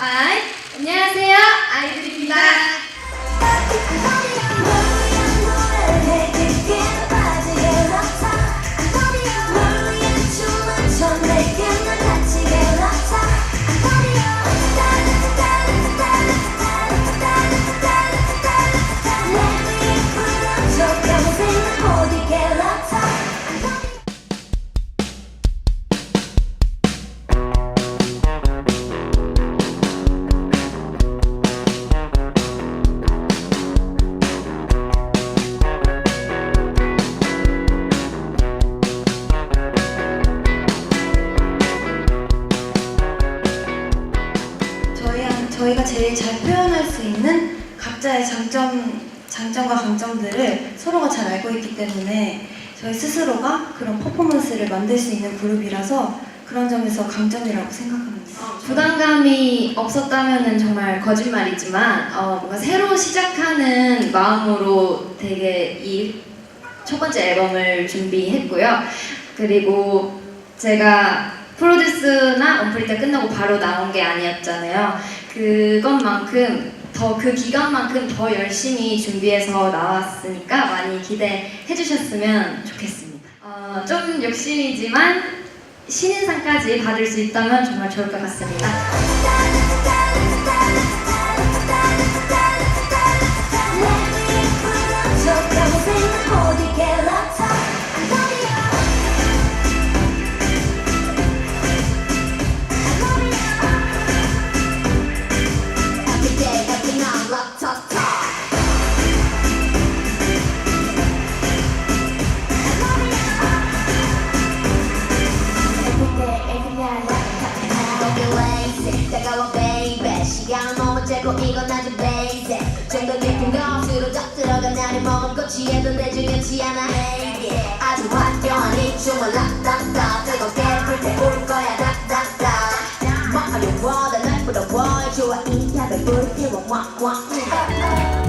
아 저희, 저희가 제일 잘 표현할 수 있는 각자의 장점, 장점과 강점들을 서로가 잘 알고 있기 때문에 저희 스스로가 그런 퍼포먼스를 만들 수 있는 그룹이라서 그런 점에서 강점이라고 생각합니다. 부담감이 없었다면 정말 거짓말이지만 어, 뭔가 새로 시작하는 마음으로 되게 이 첫 번째 앨범을 준비했고요. 그리고 제가 프로듀스나 언프리타 끝나고 바로 나온 게 아니었잖아요. 그것만큼 더 그 기간만큼 더 열심히 준비해서 나왔으니까 많이 기대해 주셨으면 좋겠습니다. 어, 좀 욕심이지만 신인상까지 받을 수 있다면 정말 좋을 것 같습니다. 시간은 너무 재고 이건 아주 basic. 좀더 깊은 것으로 젖들어가 나를 머금고 취해도 내 중요치 않아. 아주 화려한 이 춤을 락락락 뜨겁게 불태울 거야 락락락. 뭐 어려워 날 부러워 좋아 이 탑을 불태워 왁왁